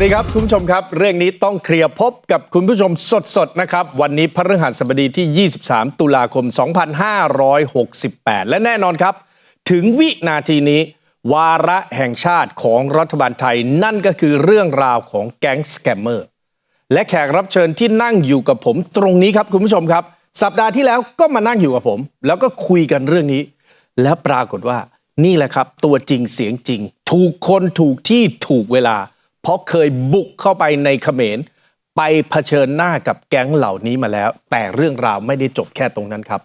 วัสดีครับ คุณผู้ชมครับ เรื่องนี้ต้องเคลียร์พบกับคุณผู้ชมสดๆนะครับ วันนี้พฤหัสบดีที่ 23 ตุลาคม 2568 และแน่นอนครับ ถึงวินาทีนี้ วาระแห่งชาติของรัฐบาลไทย นั่นก็คือเรื่องราวของแก๊งสแกมเมอร์และแขกรับเชิญที่นั่งอยู่กับผมตรงนี้ครับคุณผู้ชมครับ สัปดาห์ที่แล้วก็มานั่งอยู่กับผม แล้วก็คุยกันเรื่องนี้ และปรากฏว่านี่แหละครับ ตัวจริงเสียงจริง ถูกคนถูกที่ถูกเวลา เพราะเคยบุกเข้าไปในเขมร ไปเผชิญหน้ากับแก๊งเหล่านี้มาแล้ว แต่เรื่องราวไม่ได้จบแค่ตรงนั้นครับ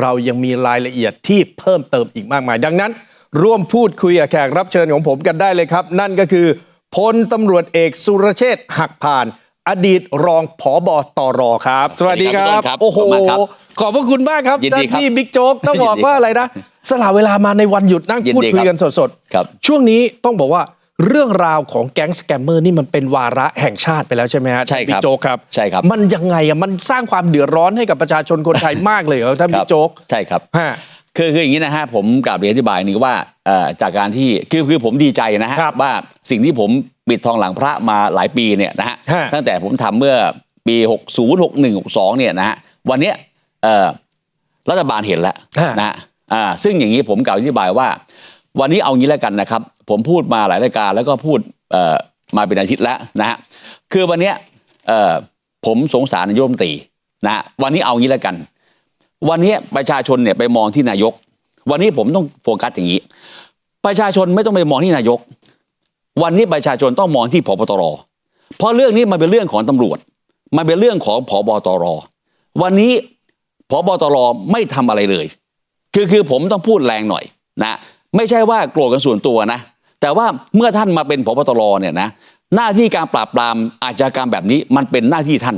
เรายังมีรายละเอียดที่เพิ่มเติมอีกมากมาย ดังนั้น ร่วมพูดคุยกับแขกรับเชิญของผมกันได้เลยครับ นั่นก็คือพลตำรวจเอกสุรเชษฐ์หักผ่าน อดีตรองผอบอตรครับ สวัสดีคสวัสดีรัครับบโอ้โหขอบคุณมากครับขอบพระคุณมากครับยินดีครับที่บิ๊กโจ๊กต้องบอกยินดีว่าอะไรนะสละเวลามาในวันหยุดนั่งยินพูดดีคุยครับ กันสดๆ ครับ ช่วงนี้ต้องบอกว่า เรื่องราวของแก๊งสแกมเมอร์นี่มันเป็นวาระแห่งชาติไปแล้วใช่ไหมฮะใช่ครับบิ๊กโจ๊กครับใช่ครับ มันยังไงอะมันสร้างความเดือดร้อนให้กับประชาชนคนไทยมากเลยเหรอท่านครับิ๊กโจ๊กใช่ครับฮะคือคืออย่างนี้นะฮะผมกลับเรียนอธิบายนี่ว่าเอ่อจากการที่คือคือผมดีใจนะฮะครับว่าสิ่งที่ผมปิดทองหลังพระมาหลายปีเนี่ยนะฮะฮะตั้งแต่ผมทำเมื่อปี 60 61 62เนี่ยนะฮะวันเนี้ยเอ่อรัฐบาลเห็นแล้วฮะนะฮะอ่าซึ่งอย่างนี้ผมกล่าวอธิบายว่า วันนี้เอางี้แล้วกันนะครับ ผมพูดมาหลายรายการแล้วก็พูดมาเป็นอาทิตย์แล้วนะฮะคือวันนี้ผมสงสารนายรัฐมตรีนะฮะวันนี้เอางี้แล้วกัน วันนี้ประชาชนเนี่ยไปมองที่นายก วันนี้ผมต้องโฟกัสอย่างนี้ ประชาชนไม่ต้องไปมองที่นายก วันนี้ประชาชนต้องมองที่พบตรเพราะเรื่องนี้มันเป็นเรื่องของตำรวจ มันเป็นเรื่องของพบตรวันนี้พบตรไม่ทำอะไรเลย คือคือผมต้องพูดแรงหน่อยนะไม่ใช่ว่าโกรธกันส่วนตัวนะ แต่ว่าเมื่อท่านมาเป็นพบตรเนี่ยนะหน้าที่การปราบปรามอาชญากรรมแบบนี้มันเป็นหน้าที่ท่าน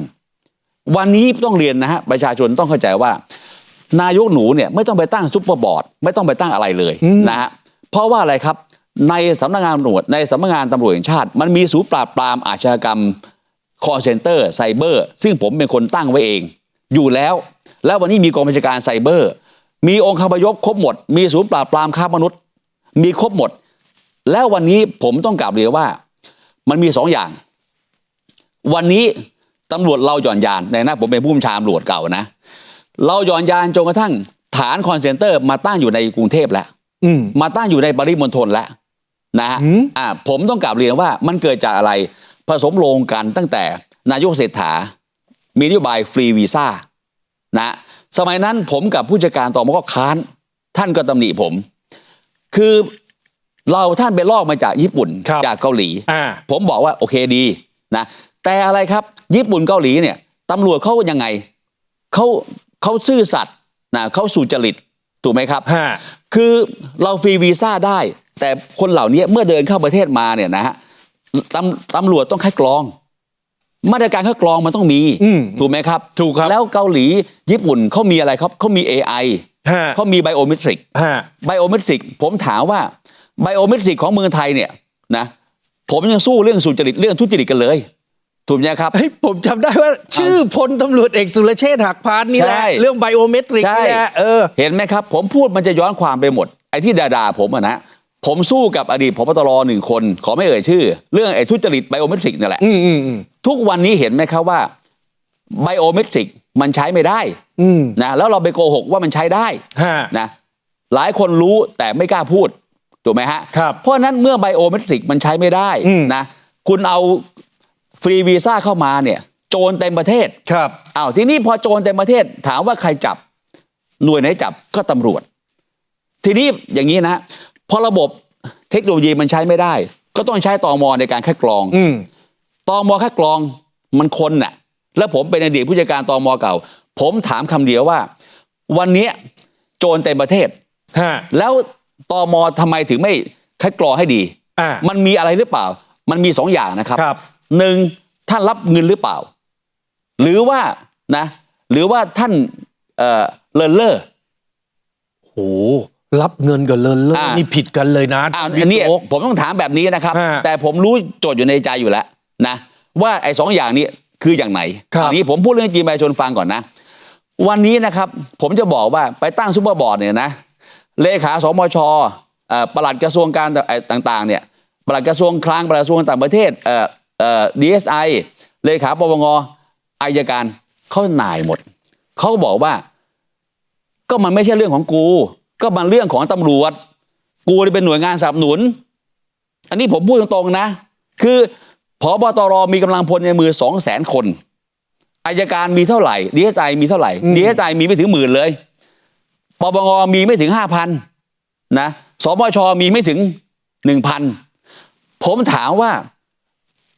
วันนี้ต้องเรียนนะฮะประชาชนต้องเข้าใจว่า นายกหนูเนี่ยไม่ต้องไปตั้งซุปเปอร์บอร์ดไม่ต้องไปตั้งอะไรเลยอืมนะฮะเพราะว่าอะไรครับในสำนักงานตำรวจในสำนักงานตำรวจแห่งชาติ มันมีศูนย์ปราบปรามอาชญากรรมคอเซ็นเตอร์ไซเบอร์ซึ่งผมเป็นคนตั้งไว้เอง อยู่แล้ว แล้ววันนี้มีกองบัญชาการไซเบอร์ มีองค์คาพยพครบหมด มีศูนย์ปราบปรามค้ามนุษย์ มีครบหมด แล้ววันนี้ผมต้องกลับเรียนว่า มันมีสองอย่าง วันนี้ตำรวจเราหย่อนยานในหน้าผมเป็นผู้บัญชาการตำรวจเก่านะ เราหย่อนยานจนกระทั่งฐานคอนเซนเตอร์มาตั้งอยู่ในกรุงเทพแล้วอืมมาตั้งอยู่ในปริมณฑลแล้วนะฮะอืมอ่าผมต้องกลับเรียนว่ามันเกิดจากอะไรผสมโรงกันตั้งแต่นายกเศรษฐา มีนโยบายฟรีวีซ่านะสมัยนั้นผมกับผู้จัดการต่อมาก็ค้าน ท่านก็ตำหนิผม คือ เราท่านไปลอกมาจากญี่ปุ่นครับจากเกาหลี อ่า ผมบอกว่าโอเคดีนะแต่อะไรครับญี่ปุ่นเกาหลีเนี่ยตำรวจเขายังไงเขาเขาซื่อสัตย์นะเขาสุจริตถูกไหมครับ ฮะ คือเราฟรีวีซ่าได้ แต่คนเหล่านี้เมื่อเดินเข้าประเทศมาเนี่ยนะฮะตำตำรวจต้องคัดกรอง มาตรการคัดกรองมันต้องมีอืมถูกไหมครับถูกครับ แล้วเกาหลีญี่ปุ่นเขามีอะไรครับเขามี AI ฮะเขามีไบโอเมตริก ฮะ ไบโอเมตริกผมถามว่า ไบโอเมตริกของเมืองไทยเนี่ยนะผมยังสู้เรื่องสุจริตเรื่องทุจริตกันเลย ถูกไหมครับเฮ้ยผมจำได้ว่า ชื่อพลตำรวจเอกสุรเชษฐ์หักพานนี่แหละใช่เรื่องไบโอเมตริกใช่นี่แหละเออเห็นไหมครับ ผมพูดมันจะย้อนความไปหมด ไอ้ที่ด่าๆผมอะนะผมสู้กับอดีตพบตรหนึ่งคน ขอไม่เอ่ยชื่อ เรื่องไอ้ทุจริตไบโอเมตริกนี่แหละอืมอืมอืมทุกวันนี้เห็นไหมครับว่าไบโอเมตริกมันใช้ไม่ได้อืมนะแล้วเราไปโกหกว่ามันใช้ได้ฮะนะหลายคนรู้แต่ไม่กล้าพูด ถูกไหมฮะ ครับเพราะฉะนั้นเมื่อไบโอเมตริกมันใช้ไม่ได้อืม นะ คุณเอาฟรีวีซ่าเข้ามาเนี่ย โจรเต็มประเทศ ครับ อ้าวทีนี้พอโจรเต็มประเทศถามว่าใครจับหน่วยไหนจับก็ตำรวจ ทีนี้อย่างนี้นะพอระบบเทคโนโลยีมันใช้ไม่ได้ ก็ต้องใช้ตอมในการคัดกรองอืม ตอมคัดกรองมันคนน่ะ แล้วผมเป็นอดีตผู้จัดการตอมเก่า ผมถามคำเดียวว่า วันเนี้ยโจรเต็มประเทศ ฮะ แล้ว ตอมทำไมถึงไม่คัดกรองให้ดี อ่ามันมีอะไรหรือเปล่า มันมีสองอย่างนะครับครับ หนึ่งท่านรับเงินหรือเปล่า หรือว่านะ หรือว่าท่านเอ่อเลินเล่อ โหรับเงินกับเลินเล่ออ่านี่ผิดกันเลยนะอ้าวบิ๊อักนนี้โจ๊ก ผมต้องถามแบบนี้นะครับ ฮะแต่ผมรู้โจทย์อยู่ในใจอยู่แล้วนะว่าไอ้สองอย่างนี้คืออย่างไหนครับ อันี้ผมพูดเรื่องจีนประชาชนฟังก่อนนะ วันนี้นะครับ ผมจะบอกว่าไปตั้งซุปเปอร์บอร์ดเนี่ยนะ เลขาสมชเอ่อปลัดกระทรวงการต่างๆเนี่ยปลัดกระทรวงคลังปลัดกระทรวงต่างประเทศเอ่อเอ่อ DSI เลขาปปงอายการเขาหน่ายหมดเขาก็บอกว่า ก็มันไม่ใช่เรื่องของกู ก็มันเรื่องของตำรวจ กูเป็นหน่วยงานสนับสนุน อันนี้ผมพูดตรงๆนะ คือพบตรมีกำลังพลในมือสองแสนคนอายการมีเท่าไหร่ DSI มีเท่าไหร่อืม DSI มีไม่ถึงหมื่นเลย ปปงมีไม่ถึงห้าพันนะสปชมีไม่ถึงหนึ่งพันผมถามว่า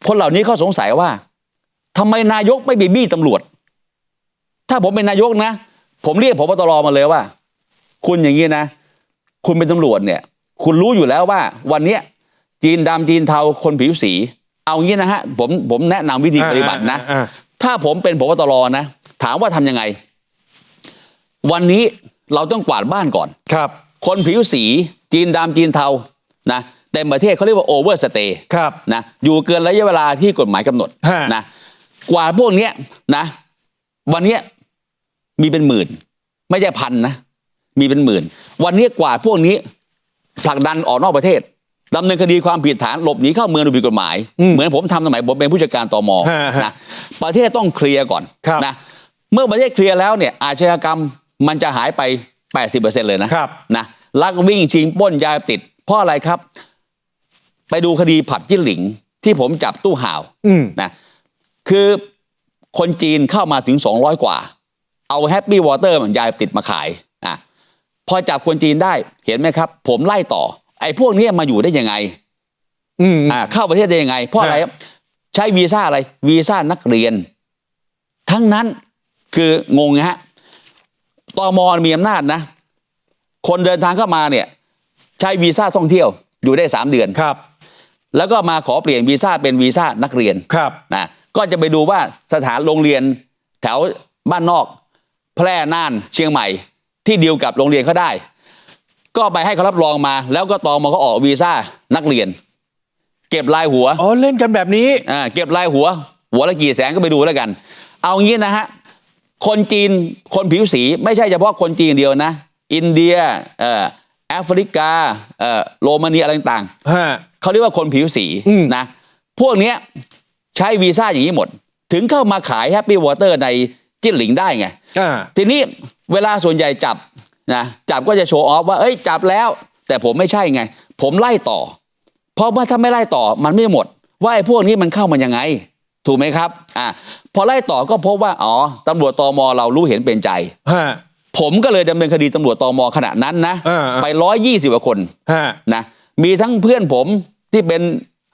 คนเหล่านี้เขาสงสัยว่าทำไมนายกไม่ไปบี้ตำรวจ ถ้าผมเป็นนายกนะ ผมเรียกพบตรมาเลยว่า คุณอย่างนี้นะ คุณเป็นตำรวจเนี่ย คุณรู้อยู่แล้วว่า วันเนี้ยจีนดำจีนเทาคนผิวสี เอางี้นะฮะผมผมแนะนำวิธีปฏิบัตินะอ่าอ่าถ้าผมเป็นพบตรนะ ถามว่าทำยังไง วันนี้ เราต้องกวาดบ้านก่อนครับ คนผิวสีจีนดำจีนเทานะเต็มประเทศเขาเรียกว่าโอเวอร์สเตย์ครับนะอยู่เกินระยะเวลาที่กฎหมายกำหนดฮะนะกว่าพวกเนี้ยนะ วันเนี้ยมีเป็นหมื่น ไม่ใช่พันนะ มีเป็นหมื่น วันนี้กว่าพวกนี้ผลักดันออกนอกประเทศดำเนินคดีความผิดฐานหลบหนีเข้าเมืองโดยผิดกฎหมายอืมเหมือนผมทำสมัยผมเป็นผู้จัดการตมฮะฮะนะประเทศต้องเคลียร์ก่อนครับนะเมื่อประเทศเคลียร์แล้วเนี่ยอาชญากรรม มันจะหายไป 80%เลยนะครับนะลักวิ่งชิงปล้นยาเสพติด เพราะอะไรครับ ไปดูคดีผับจิ้นหลิงที่ผมจับตู้ห่าวอืมนะคือคนจีนเข้ามาถึง 200 กว่า เอาแฮปปี้วอเตอร์มันยาเสพติดมาขายอะพอจับคนจีนได้เห็นไหมครับ ผมไล่ต่อ ไอ้พวกนี้มาอยู่ได้ยังไงอืมอ่าเข้าประเทศได้ยังไง เพราะอะไรฮะใช้วีซ่าอะไรวีซ่านักเรียน ทั้งนั้นคืองงนะฮะ ตมมีอำนาจนะ คนเดินทางเข้ามาเนี่ยใช้วีซ่าท่องเที่ยวอยู่ได้สามเดือนครับ แล้วก็มาขอเปลี่ยนวีซ่าเป็นวีซ่านักเรียนครับนะก็จะไปดูว่าสถานโรงเรียนแถวบ้านนอก แพร่น่านเชียงใหม่ ที่ดีลกับโรงเรียนเขาได้ ก็ไปให้เขารับรองมา แล้วก็ตอมาก็ออกวีซ่านักเรียน เก็บลายหัวอ๋อเล่นกันแบบนี้อ่าเก็บลายหัว หัวละกี่แสนก็ไปดูแล้วกัน เอางี้นะฮะ คนจีนคนผิวสีไม่ใช่เฉพาะคนจีนเดียวนะ อินเดียเอ่อแอฟริกาเอ่อโรมาเนียอะไรต่างฮะๆเขาเรียกว่าคนผิวสีอืมนะพวกเนี้ยใช้วีซ่าอย่างนี้หมด ถึงเข้ามาขายแฮปปี้วอเตอร์ในจิ้นหลิงได้ไงอ่าทีนี้เวลาส่วนใหญ่จับนะจับก็จะโชว์ออฟว่าเอ้ยจับแล้ว แต่ผมไม่ใช่ไง ผมไล่ต่อ เพราะว่าถ้าไม่ไล่ต่อมันไม่หมด ว่าไอ้พวกนี้มันเข้ามายังไง ถูกไหมครับ อ่าพอไล่ต่อก็พบว่า อ๋อตำรวจตมเรารู้เห็นเป็นใจ ฮะ ผมก็เลยดำเนินคดีตำรวจตมขณะนั้นนะ อ่าไปร้อยยี่สิบกว่าคน ฮะ นะมีทั้งเพื่อนผมที่เป็น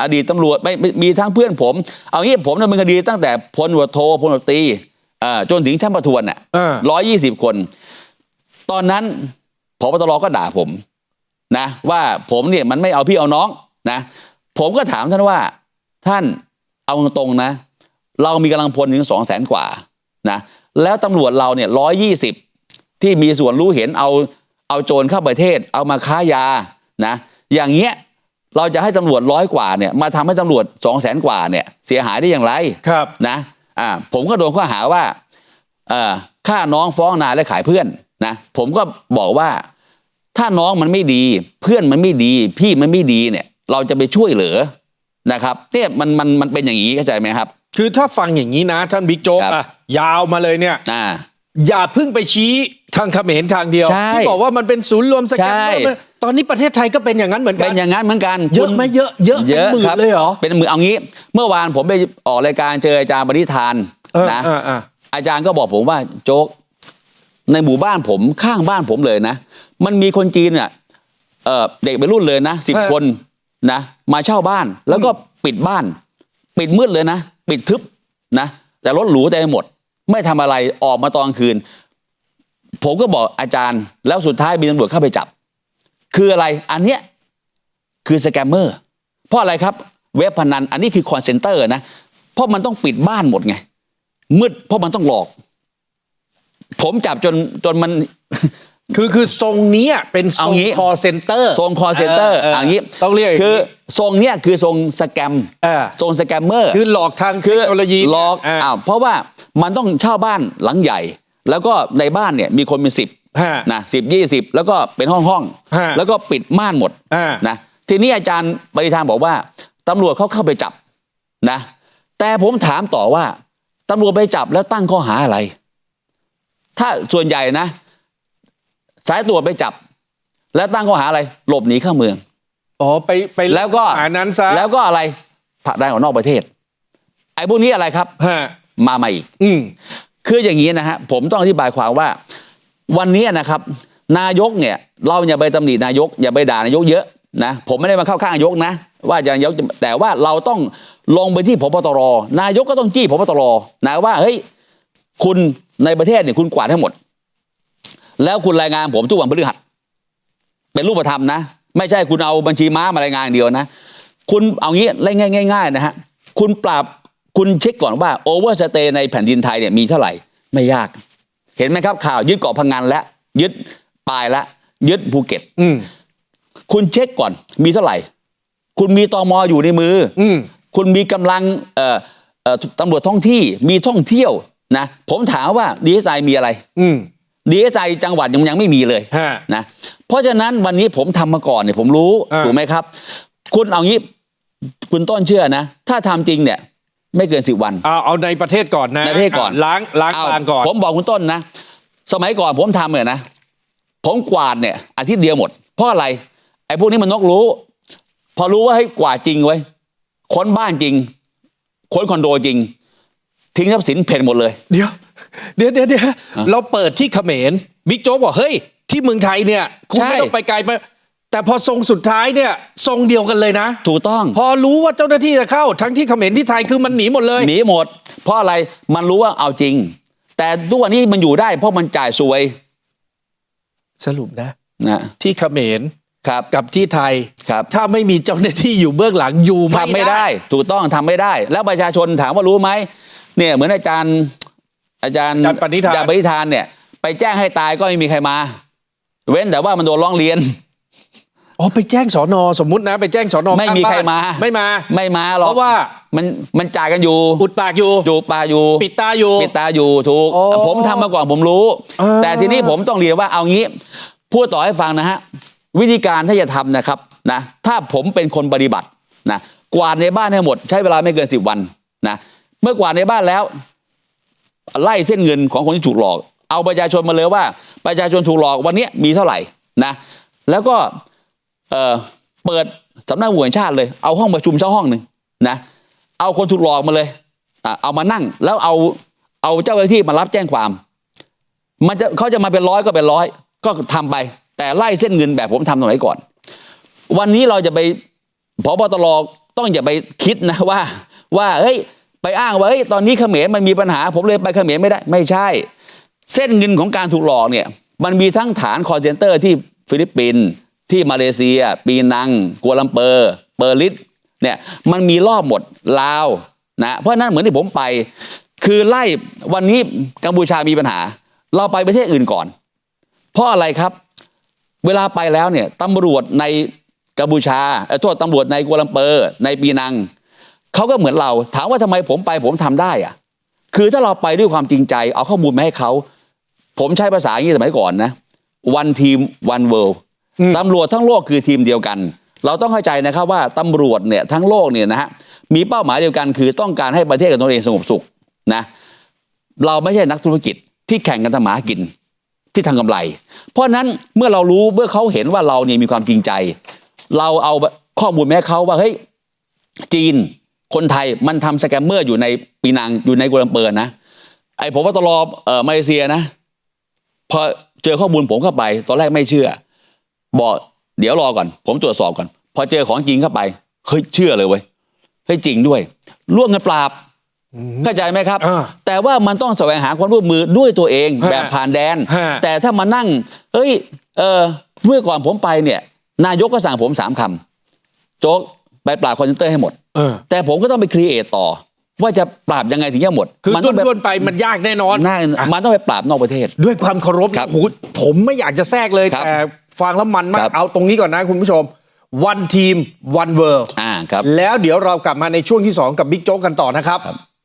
อดีตตำรวจไม่ไม่มีทั้งเพื่อนผม เอางี้ผมดำเนินคดีตั้งแต่พลตำรวจโทพลตำรวจตรีเอ่อจนถึงชั้นประทวนอะอ่าร้อยยี่สิบคน ตอนนั้นพบตรก็ด่าผมนะว่าผมเนี่ยมันไม่เอาพี่เอาน้องนะผมก็ถามท่านว่าท่าน เอาตรงๆนะ เรามีกำลังพลถึงสองแสนกว่านะแล้วตำรวจเราเนี่ยร้อยยี่สิบที่มีส่วนรู้เห็นเอาเอาโจรเข้าประเทศ เอามาค้ายานะอย่างเงี้ยเราจะให้ตำรวจร้อยกว่าเนี่ยมาทำให้ตำรวจสองแสนกว่าเนี่ยเสียหายได้อย่างไรครับนะอ่าผมก็โดนข้อหาว่าเอ่อฆ่าน้องฟ้องนายและขายเพื่อนนะผมก็บอกว่าถ้าน้องมันไม่ดี เพื่อนมันไม่ดี พี่มันไม่ดีเนี่ย เราจะไปช่วยเหลือ นะครับเนี่ยมันมันมันเป็นอย่างนี้เข้าใจไหมครับ คือถ้าฟังอย่างนี้นะท่านบิ๊กโจ๊กครับ อะยาวมาเลยเนี่ย อ่า อย่าเพิ่งไปชี้ทางเขมรทางเดียว ใช่ที่บอกว่ามันเป็นศูนย์รวมสแกมเมอร์ใช่ตอนนี้ประเทศไทยก็เป็นอย่างนั้นเหมือนกัเป็นอย่างนั้นเหมือนกันเยอะคุณไหมเยอะเยอะเป็นหมื่นครับเลยเหรอ เป็นหมื่นเอางี้ เมื่อวานผมไปออกรายการเจออาจารย์บริธานเออนะ เออเออ อาจารย์ก็บอกผมว่าโจ๊ก ในหมู่บ้านผมข้างบ้านผมเลยนะ มันมีคนจีนเนี่ยเอ่อเด็กไปรุ่นเลยนะสิบคน นะ มาเช่าบ้านแล้วก็ปิดบ้าน ปิดมืดเลยนะ ปิดทึบนะ แต่รถหรูแต่หมด ไม่ทำอะไรออกมาตอนกลางคืน ผมก็บอกอาจารย์ แล้วสุดท้ายมีตำรวจเข้าไปจับ คืออะไรอันเนี้ยคือสแกมเมอร์เพราะอะไรครับ เว็บพนันอันนี้คือคอนเซนเตอร์นะ เพราะมันต้องปิดบ้านหมดไงมืดเพราะมันต้องหลอก ผมจับจนจนมัน คือคือทรงเนี้ยเป็นทรเอางงี้ คอเซ็นเตอร์ ทรงคอเซนเตอร์อย่างนี้ต้องเรียกคือทรงเนี้ยคือทรงสแกมเออทรงสแกมเมอร์ คือหลอกทางเทคือคโนโลยีหลอกอ่าอ้าวเพราะว่ามันต้องเช่าบ้านหลังใหญ่ แล้วก็ในบ้านเนี่ยมีคนเป็นสิบฮะ นะสิบยี่สิบแล้วก็เป็นห้องห้องๆฮะแล้วก็ปิดม่านหมดอ่านะทีนี้อาจารย์ปริธานบอกว่าตำรวจเขาเข้าไปจับนะ แต่ผมถามต่อว่าตำรวจไปจับแล้วตั้งข้อหาอะไร ถ้าส่วนใหญ่นะ สายตรวจไปจับ แล้วตั้งข้อหาอะไร หลบหนีเข้าเมือง อ๋อไปไปแล้วก็หานั้นซะแล้วก็อะไรผลักดันออกนอกประเทศ ไอ้พวกนี้อะไรครับฮะมาใหม่อีก อืมคืออย่างนี้นะฮะผมต้องอธิบายความว่า วันนี้นะครับ นายกเนี่ย เราอย่าไปตำหนินายก อย่าไปด่านายกเยอะนะผมไม่ได้มาเข้าข้างนายกนะ ว่าจะนายกจะแต่ว่าเราต้องลงไปที่พบตรนายกก็ต้องจี้พบตรนะว่าเฮ้ยคุณในประเทศเนี่ยคุณกวาดให้หมด แล้วคุณรายงานผมทุกวันพฤหัส เป็นรูปธรรมนะ ไม่ใช่คุณเอาบัญชีม้ามารายงานอย่างเดียวนะ คุณเอางี้ง่ายง่าย ๆ นะฮะ คุณปราบคุณเช็คก่อนว่าโอเวอร์สเตย์ในแผ่นดินไทยเนี่ยมีเท่าไหร่ ไม่ยาก เห็นไหมครับข่าวยึดเกาะพังงานและยึดปายและยึดภูเก็ต อืมคุณเช็คก่อนมีเท่าไหร่ คุณมีตอมออยู่ในมือออืมคุณมีกำลังเอ่อเอ่อตำรวจท้องที่มีท่องเที่ยวนะ ผมถามว่าดีเอสไอมีอะไร อืม ดีเอสไอจังหวัดยังยังไม่มีเลยฮะ นะเพราะฉะนั้นวันนี้ผมทำมาก่อนเนี่ยผมรู้อ่า ถูกไหมครับ คุณเอางี้คุณต้นเชื่อนะ ถ้าทำจริงเนี่ย ไม่เกินสิบวัน เอาเอาในประเทศก่อนนะในประเทศก่อน ล้างล้างเอปางก่อน ผมบอกคุณต้นนะ สมัยก่อนผมทำเนี่ยนะ ผมกวาดเนี่ยอาทิตย์เดียวหมด เพราะอะไร ไอ้พวกนี้มันนกรู้ พอรู้ว่าให้ยกวาดจริงไว้ยค้นบ้านจริง ค้นคอนโดจริง ทิ้งทรัพย์สินเพ่นหมดเลย เดี๋ยวเดี๋ยวเดี๋ยวเดี๋ยวเราเปิดที่เขมรบิ๊กโจ๊กบอกเฮ้ย ที่เมืองไทยเนี่ย คุณใช่ไม่ต้องไปไกลมาแต่พอทรงสุดท้ายเนี่ยทรงเดียวกันเลยนะ ถูกต้อง พอรู้ว่าเจ้าหน้าที่จะเข้า ทั้งที่เขมรที่ไทยคือมันหนีหมดเลยหนีหมด เพราะอะไรมันรู้ว่าเอาจริง แต่ทุกวันนี้มันอยู่ได้ เพราะมันจ่ายสวย สรุปนะนะที่เขมรครับกับที่ไทยครับ ถ้าไม่มีเจ้าหน้าที่อยู่เบื้องหลังอยู่ทำไม่ได้ ถูกต้องทำไม่ได้ แล้วประชาชนถามว่ารู้ไหม เนี่ยเหมือนอาจารย์ อาจารย์อาจารย์ปณิธานอาจารย์ปณิธานเนี่ย ไปแจ้งให้ตายก็ไม่มีใครมา เว้นแต่ว่ามันโดนร้องเรียน อ๋อไปแจ้งสอนอสมมุตินะ ไปแจ้งสอนอไม่ข้งมีบ้นใครมา ไม่มา ไม่มาหรอกเพราะว่า มันมันจ่ายกันอยู่อุดปากอยู่ จูปาอยู่ ปิดตาอยู่ ปิดตาอยู่ถูกโอ้ผมทำมาก่อนผมรู้ อ่า แต่ทีนี้ผมต้องเรียนว่าเอางี้ พูดต่อให้ฟังนะฮะ วิธีการถ้าจะทำนะครับนะถ้าผมเป็นคนปฏิบัตินะกวาดในบ้านให้หมด ใช้เวลาไม่เกินสิบวันนะ เมื่อกว่าในบ้านแล้ว ไล่เส้นเงินของคนที่ถูกหลอก เอาประชาชนมาเลยว่า ประชาชนถูกหลอกวันนี้มีเท่าไหร่นะแล้วก็เอ่อเปิดสำนักงานตำรวจแห่งชาติเลย เอาห้องประชุมเช่าห้องหนึ่งนะเอาคนถูกหลอกมาเลยเอามานั่ง แล้วเอาเอาเจ้าหน้าที่มารับแจ้งความ มันจะเขาจะมาเป็นร้อยก็เป็นร้อย ก็ทำไป แต่ไล่เส้นเงินแบบผมทำตรงไหนก่อน วันนี้เราจะไปพบตรต้องอย่าไปคิดนะว่า ว่าเฮ้ย ไปอ้างว่าเฮ้ยตอนนี้เขมรมันมีปัญหาผมเลยไปเขมรไม่ได้ไม่ใช่ เส้นเงินของการถูกหลอกเนี่ยมันมีทั้งฐานคอร์เซนเตอร์ที่ฟิลิปปินส์ที่มาเลเซีย ปีนัง กัวลัมเปอร์เปอร์ลิสเนี่ยมันมีรอบหมดลาวนะเพราะนั้นเหมือนที่ผมไป คือไล่วันนี้กัมพูชามีปัญหา เราไปประเทศอื่นก่อน เพราะอะไรครับ เวลาไปแล้วเนี่ยตำรวจในกัมพูชาเออโทษตำรวจในกัวลัมเปอร์ ในปีนัง เขาก็เหมือนเรา ถามว่าทำไมผมไปผมทำได้อะคือถ้าเราไปด้วยความจริงใจ เอาข้อมูลมาให้เขาผมใช้ภาษาอย่างนี้สมัยก่อนนะ one team one world อืมตำรวจทั้งโลกคือทีมเดียวกัน เราต้องเข้าใจนะครับว่าตำรวจเนี่ยทั้งโลกเนี่ยนะฮะมีเป้าหมายเดียวกัน คือต้องการให้ประเทศกับตัวเองสงบสุขนะเราไม่ใช่นักธุรกิจที่แข่งกันทำหมากินที่ทำกำไร เพราะฉะนั้นเมื่อเรารู้เมื่อเขาเห็นว่าเราเนี่ยมีความจริงใจ เราเอาข้อมูลมาให้เขาว่าเฮ้ยจีน คนไทยมันทำสแกมเมอร์อยู่ในปีนังอยู่ในกัวลัมเปอร์นะ ไอ้ผมว่าตลอเอ่อมาเลเซียนะ พอเจอข้อมูลผมเข้าไป ตอนแรกไม่เชื่อ บอกเดี๋ยวรอก่อน ผมตรวจสอบก่อน พอเจอของจริงเข้าไปเฮ้ยเชื่อเลยเว้ยเฮ้ยจริงด้วย ร่วมกันปราบเข้าใจไหมครับอ่าแต่ว่ามันต้องแสวงหาความร่วมมือด้วยตัวเองฮะแบบผ่านแดนฮะแต่ถ้ามานั่งเอ้ยเออเมื่อก่อนผมไปเนี่ย นายกก็สั่งผมสามคำโจ๊กไปปราบคอนเซนเตอร์ให้หมด เออ แต่ผมก็ต้องไปครีเอทต่อ ว่าจะปราบยังไงถึงจะหมดคือมัด้ต้องไปวนๆไปมันยากแน่นอนน่าอะมันต้องไปปราบนอกประเทศ ด้วยความเคารพครับโอ้โหผมไม่อยากจะแทรกเลยครับแต่ฟังแล้วมันมาครักบเอาตรงนี้ก่อนนะคุณผู้ชม one team one world อ่าครับแล้วเดี๋ยวเรากลับมาในช่วงที่ 2 กับบิ๊กโจ๊กกันต่อนะครับ